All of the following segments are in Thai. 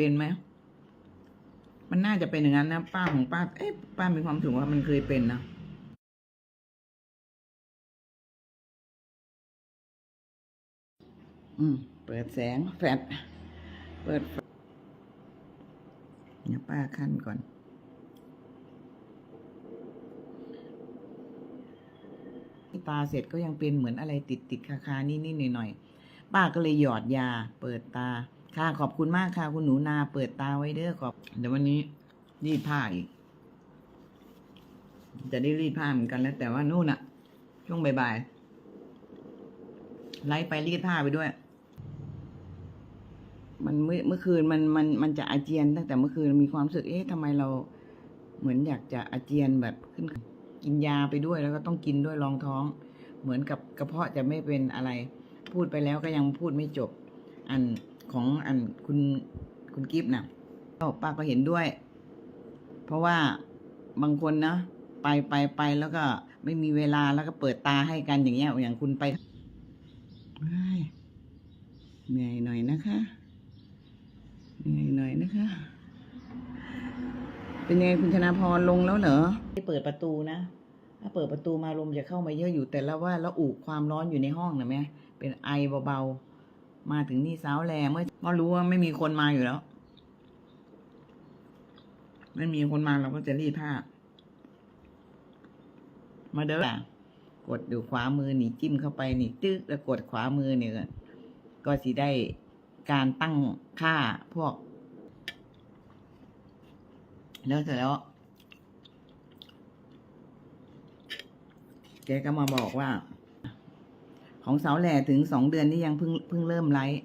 เป็นไหมมันน่าจะเป็นอย่างนั้นนะป้าของป้า เอ๊ะป้ามีความรู้สึกว่ามันเคยเป็นนะอืม เปิดแสงแฟลชเปิดเดี๋ยวป้าขั้นก่อนตาเสร็จก็ยังเป็นเหมือนอะไรติดติดคาคานี่นี่หน่อยหน่อยๆป้าก็เลยหยอดยา เปิดตา ค่ะขอบคุณมากค่ะ คุณหนูนาเปิดตาไว้เด้อขอบ เดี๋ยววันนี้รีดผ้าอีก จะได้รีดผ้าเหมือนกันแล้ว แต่ว่านู่นอะช่วงบ่ายๆไล่ไปรีดผ้าไปด้วย มันเมื่อเมื่อคืนมันมันมันจะอาเจียนตั้งแต่เมื่อคืนมีความรู้สึกเอ๊ะทำไมเรา เหมือนอยากจะอาเจียนแบบขึ้น กินยาไปด้วยแล้วก็ต้องกินด้วยรองท้อง เหมือนกับกระเพาะจะไม่เป็นอะไร พูดไปแล้วก็ยังพูดไม่จบ อัน ของอันคุณคุณกิฟต์นะก็ป้าก็เห็นด้วย เพราะว่าบางคนนะไปไปไปแล้วก็ไม่มีเวลาแล้วก็เปิดตาให้กันอย่างเงี้ย อย่างคุณไปเฮ้ยเหนื่อยหน่อยนะคะเหนื่อยหน่อยนะคะ เป็นไงคุณธนาพรลงแล้วเหรอไม่เปิดประตูนะถ้าเปิดประตูมาลมจะเข้ามาเยอะอยู่แต่ละว่าแล้วอุความร้อนอยู่ในห้องนะแม่เป็นไอเบาๆ มาถึงนี่สาวแลเมื่อก็รู้ว่าไม่มีคนมาอยู่แล้ว ไม่มีคนมาเราก็จะรีดผ้า มาเด้อกดอยู่ขวามือนี่จิ้มเข้าไปนี่ตึ๊กแล้วกดขวามือเนี่ยก็สิได้การตั้งค่าพวก แล้วเสร็จแล้วแกก็มาบอกว่า ของสาวแหล่ถึงสองเดือนที่ยังเพิ่งเพิ่งเริ่มไลฟ์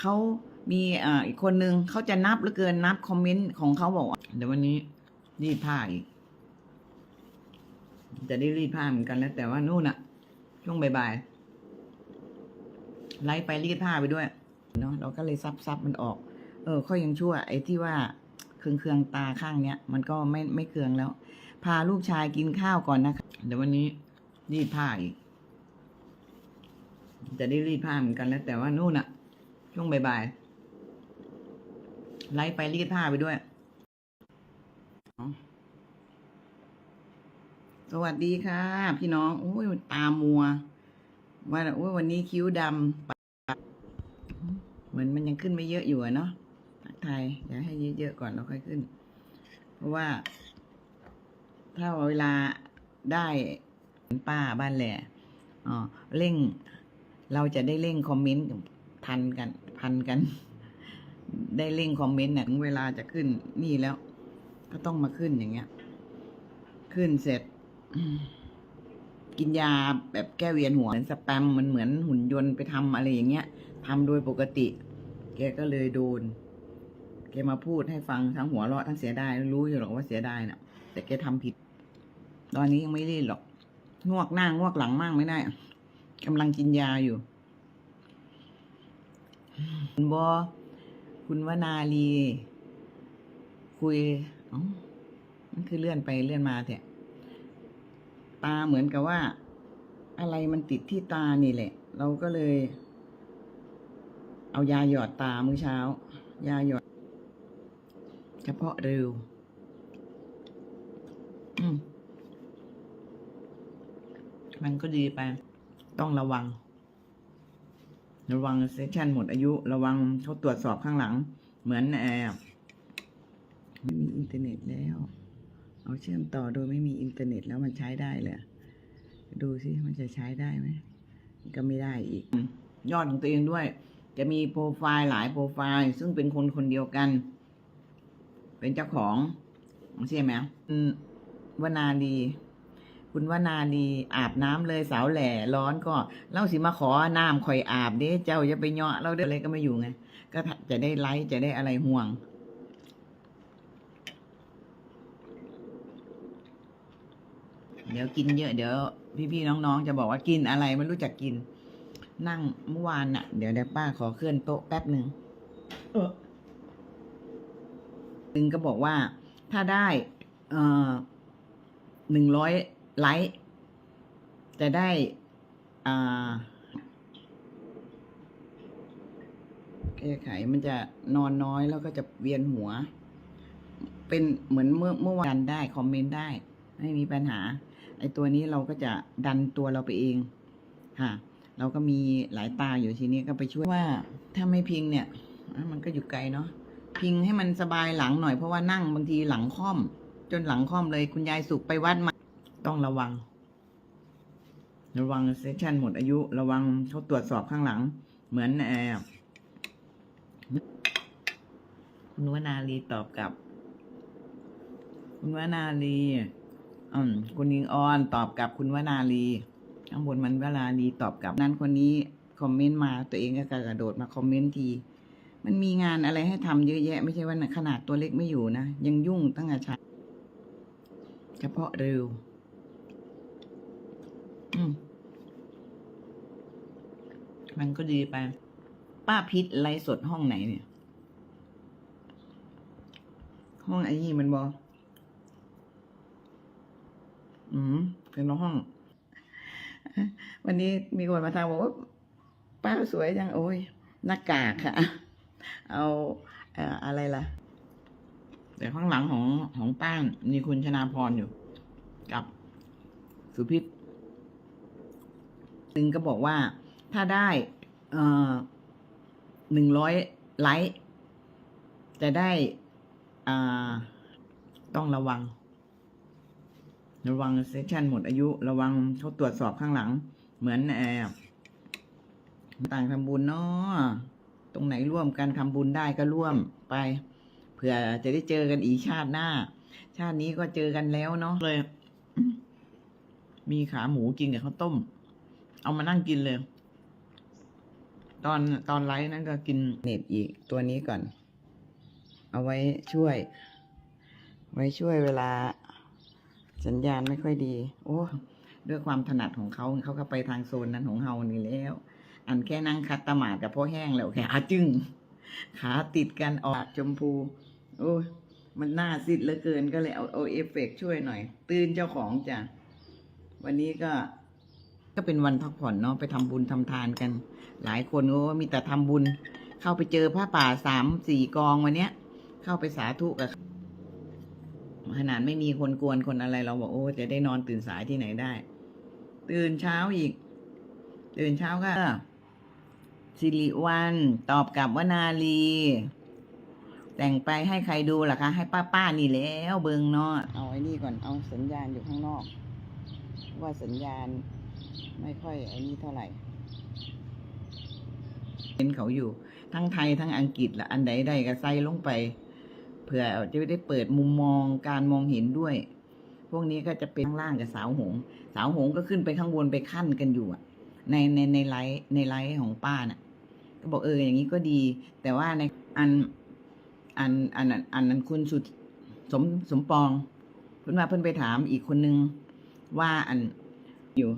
เขามีอ่าอีกคนนึงเขาจะนับเหลือเกินนับคอมเมนต์ของเขาบอกว่าเดี๋ยววันนี้รีดผ้าอีก จะได้รีดผ้าเหมือนกันแล้ว แต่ว่านู่นอะช่วงบ่ายๆไล่ไปรีดผ้าไปด้วยเนาะเราก็เลยซับซับมันออก เออค่อยยังชั่ว ไอ้ที่ว่าเคืองเคืองตาข้างเนี้ย มันก็ไม่ไม่เคืองแล้ว พาลูกชายกินข้าวก่อนนะคะเดี๋ยววันนี้รีดผ้าอีก จะได้รีดผ้าเหมือนกันแล้ว แต่ว่านู่นอะช่วงบ่ายๆไล่ไปรีดผ้าไปด้วย สวัสดีค่ะ พี่น้องโอ้ยตามัว ว่าโอ้ยวันนี้คิ้วดำเหมือนมันยังขึ้นไม่เยอะอยู่เนาะทักทยเดี๋ยวให้เยอะๆก่อนแล้วค่อยขึ้น เพราะว่า ถ้าเวลาได้ป้าบ้านแหล่อ๋อเร่ง เราจะได้เร่งคอมเมนต์ทันกันพันกัน ได้เร่งคอมเมนต์เนี่ยถึงเวลาจะขึ้นนี่แล้ว ก็ต้องมาขึ้นอย่างเงี้ย ขึ้นเสร็จ กินยาแบบแก้เวียนหัวเหมือนสแปมมันเหมือนหุ่นยนต์ไปทำอะไรอย่างเงี้ยทำโดยปกติ แกก็เลยโดน แกมาพูดให้ฟังทั้งหัวเราะทั้งเสียดายรู้อยู่หรอกว่าเสียดายน่ะ แต่แกทำผิด ตอนนี้ยังไม่รีดหรอกงวกหน้างวกหลังมากไม่ได้ กำลังกินยาอยู่คุณบอคุณวนาลี คุยอ๋อมันคือเลื่อนไปเลื่อนมาแท้ตาเหมือนกับว่า อะไรมันติดที่ตานี่แหละ เราก็เลย เอายาหยอดตามื้อเช้า ยาหยอดเฉพาะเร็วอืมมันก็ดีไป ต้องระวัง ระวังเซสชันหมดอายุ ระวังเขาตรวจสอบข้างหลัง เหมือนแอบไม่มีอินเทอร์เน็ตแล้ว เอาเชื่อมต่อโดยไม่มีอินเทอร์เน็ตแล้วมันใช้ได้เลยดูสิมันจะใช้ได้ไหมก็ไม่ได้อีก ยอดของตัวเองด้วย จะมีโปรไฟล์หลายโปรไฟล์ ซึ่งเป็นคนคนเดียวกัน เป็นเจ้าของใช่ไหมอืมวนาดี คุณวนาดีอาบน้ำเลยสาวแหล่ร้อนก็เล่าสิมาขอน้ำคอยอาบเด้เจ้าอย่าไปเหาะเราเด้ออะไรก็ไม่อยู่ไงก็จะได้ไลฟ์จะได้อะไรห่วงเดี๋ยวกินเยอะเดี๋ยวพี่ๆน้องๆ จะบอกว่ากินอะไรไม่รู้จักกิน นั่งเมื่อวานน่ะ เดี๋ยวเดี๋ยวป้าขอเคลื่อนโต๊ะแป๊บหนึ่งเออหนึ่งก็บอกว่าถ้าได้ เอ่อหนึ่งร้อย ไลค์จะได้แก้ไขมันจะนอนน้อยแล้วก็จะเวียนหัว เป็นเหมือนเมื่อเมื่อวานได้ คอมเมนต์ได้ ไม่มีปัญหา ไอ้ตัวนี้เราก็จะดันตัวเราไปเองค่ะ เราก็มีหลายตาอยู่ทีนี้ก็ไปช่วยว่าถ้าไม่พิงเนี่ยมันก็อยู่ไกลเนาะพิงให้มันสบายหลังหน่อยเพราะว่านั่งบางทีหลังค่อม จนหลังค่อมเลยคุณยายสุขไปวัดมา ต้องระวัง ระวังเซสชันหมดอายุ ระวังเขาตรวจสอบข้างหลัง เหมือนแอบคุณวนาลีตอบกลับ คุณวนาลีอืมคุณยิงออนตอบกลับคุณวนาลีข้างบนมันวนาลีตอบกลับ นั้นคนนี้คอมเมนต์มาตัวเองก็กระโดดมาคอมเมนต์ทีมันมีงานอะไรให้ทำเยอะแยะ ไม่ใช่ว่าขนาดตัวเล็กไม่อยู่นะ ยังยุ่งตั้งแต่เช้าเฉพาะเร็วอื มมันก็ดีไป ป้าพิษไลฟ์สดห้องไหนเนี่ย ห้องไอ้นี่มันบออืมเป็นห้อง วันนี้มีคนมาทางบอกว่า ป้าสวยจัง โอ้ยหน้ากากค่ะ เอาเอ่ออะไรล่ะ แต่ข้างหลังของของป้ามีคุณชนาพรอยู่ กับสุพิษ หนึ่งก็บอกว่าถ้าได้เอ่อหนึ่งร้อยไลค์จะได้อ่าต้องระวัง ระวังเซสชันหมดอายุ ระวังเขาตรวจสอบข้างหลัง เหมือนแอบต่างทำบุญเนาะตรงไหนร่วมกันทำบุญได้ก็ร่วมไปเผื่อจะได้เจอกันอีกชาติหน้า ชาตินี้ก็เจอกันแล้วเนาะเลย มีขาหมูกินกับข้าวต้ม เอามานั่งกินเลย ตอนตอนไลฟ์นั้นก็กินเน็ตอีกตัวนี้ก่อน เอาไว้ช่วย ไว้ช่วยเวลา สัญญาณไม่ค่อยดี โอ้ด้วยความถนัดของเขาเขาก็ไปทางโซนนั้นของเฮานี่แล้ว อันแค่นั่งคัดตมาดกับพ่อแห้งแล้วแค่อาจึงขาติดกันออกชมพู โอ้ยมันน่าซิดเหลือเกินก็เลยเอาเอาเอฟเฟกต์ช่วยหน่อย ตื่นเจ้าของจ้ะวันนี้ก็ ก็เป็นวันพักผ่อนเนาะไปทำบุญทำทานกัน หลายคนก็มีแต่ทำบุญ เข้าไปเจอผ้าป่าสามสี่กองวันเนี้ย เข้าไปสาธุกับขนาดไม่มีคนกวนคนอะไรเราบอกโอ้จะได้นอนตื่นสายที่ไหนได้ ตื่นเช้าอีก ตื่นเช้าก็สิริวันตอบกลับวนาลี แต่งไปให้ใครดูล่ะคะ ให้ป้าป้านี่แล้วเบิงเนาะเอาไอ้นี่ก่อนเอาสัญญาณอยู่ข้างนอก ว่าสัญญาณ ไม่ค่อยไอ้นี่เท่าไหร่เห็นเขาอยู่ ทั้งไทยทั้งอังกฤษละอันใดได้ก็ใส่ลงไป เผื่อจะได้เปิดมุมมองการมองเห็นด้วย พวกนี้ก็จะเป็นข้างล่างกับสาวหง สาวหงก็ขึ้นไปข้างบนไปขั้นกันอยู่อะในในในไลฟ์ในไลฟ์ของป้าน่ะ ก็บอกเอออย่างนี้ก็ดี แต่ว่าในอันอันอันอันอันคุณสุดสมสมปองเพิ่นว่าเพิ่นไปถามอีกคนนึงว่าอันอยู่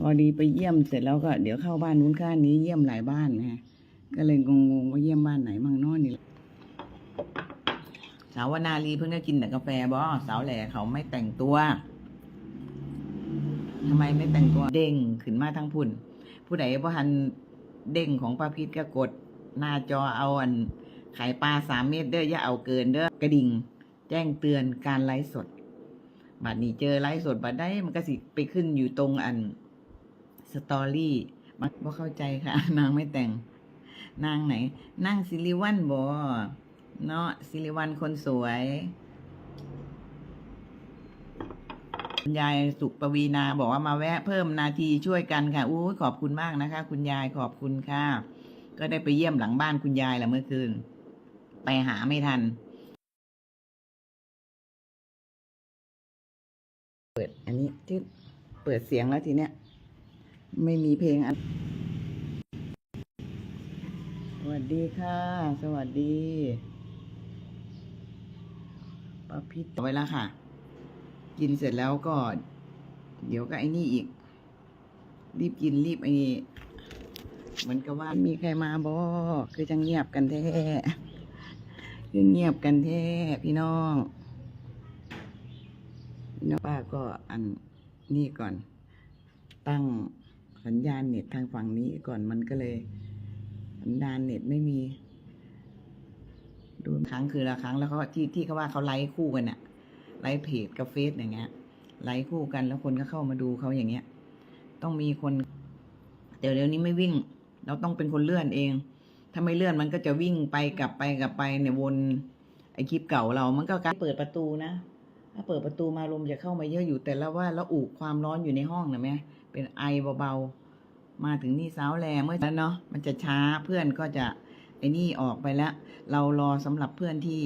พอดีไปเยี่ยมเสร็จแล้วก็เดี๋ยวเข้าบ้านนู้นข้านนี้เยี่ยมหลายบ้านนะก็เลยงงๆว่าเยี่ยมบ้านไหนมั่งนอนนี่สาวนาลีเพิ่งก็กินแต่กาแฟบอสาวแหล่เขาไม่แต่งตัวทำไมไม่แต่งตัวเด้งขึ้นมาทั้งพุ่น ผู้ใดบ่ทันเด้งของป้าพิษก็กด หน้าจอเอาอันไข่ปลาสามเม็ดเด้ออย่าเอาเกินเด้อกระดิ่ง แจ้งเตือนการไลฟ์สดบัดนี้เจอไลฟ์สดบัดได้มันก็สิไปขึ้นอยู่ตรงอัน สตอรี่มันบ่เข้าใจค่ะ นางไม่แต่ง นางไหน นางซิลิวันบอเนาะซิลิวันคนสวยคุณยายสุปวีนาบอกว่ามาแวะเพิ่มนาทีช่วยกันค่ะอู้ขอบคุณมากนะคะ คุณยายขอบคุณค่ะ ก็ได้ไปเยี่ยมหลังบ้านคุณยายแหละเมื่อคืน ไปหาไม่ทัน เปิด อันนี้ที่เปิดเสียงแล้วทีเนี้ย ไม่มีเพลงอันสวัสดีค่ะ สวัสดีป้าพิษเอาไว้แล้วค่ะ กินเสร็จแล้วก็ เดี๋ยวก็ไอ้นี่อีก รีบกินรีบไอ้นี่เหมือนกับว่ามีใครมาบอคือจะเงียบกันแท้คือเงียบกันแท้พี่น้องพี่น้องป้าก็อันนี่ก่อน ตั้ง สัญญาณเน็ตทางฝั่งนี้ก่อนมันก็เลย สัญญาณเน็ตไม่มีดูครั้งคือละครั้งแล้วเขาที่ที่เขาว่าเขาไลฟ์คู่กันอะไลฟ์เพจกับเฟซอย่างเงี้ยไลฟ์คู่กันแล้วคนก็เข้ามาดูเขาอย่างเงี้ย ต้องมีคนแต่เดี๋ยวนี้ไม่วิ่ง เราต้องเป็นคนเลื่อนเอง ถ้าไม่เลื่อนมันก็จะวิ่งไปกลับไปกลับไปเนี่ยวนไอคลิปเก่าเรา มันก็การเปิดประตูนะ ถ้าเปิดประตูมาลมจะเข้ามาเยอะอยู่แต่ละว่าแล้วอุความร้อนอยู่ในห้องนะแม่ เป็นไอเบาๆ มาถึงนี่สาวแรงเมื่อแล้วเนาะมันจะช้าเพื่อนก็จะไอ้นี่ออกไปแล้ว เรารอสำหรับเพื่อนที่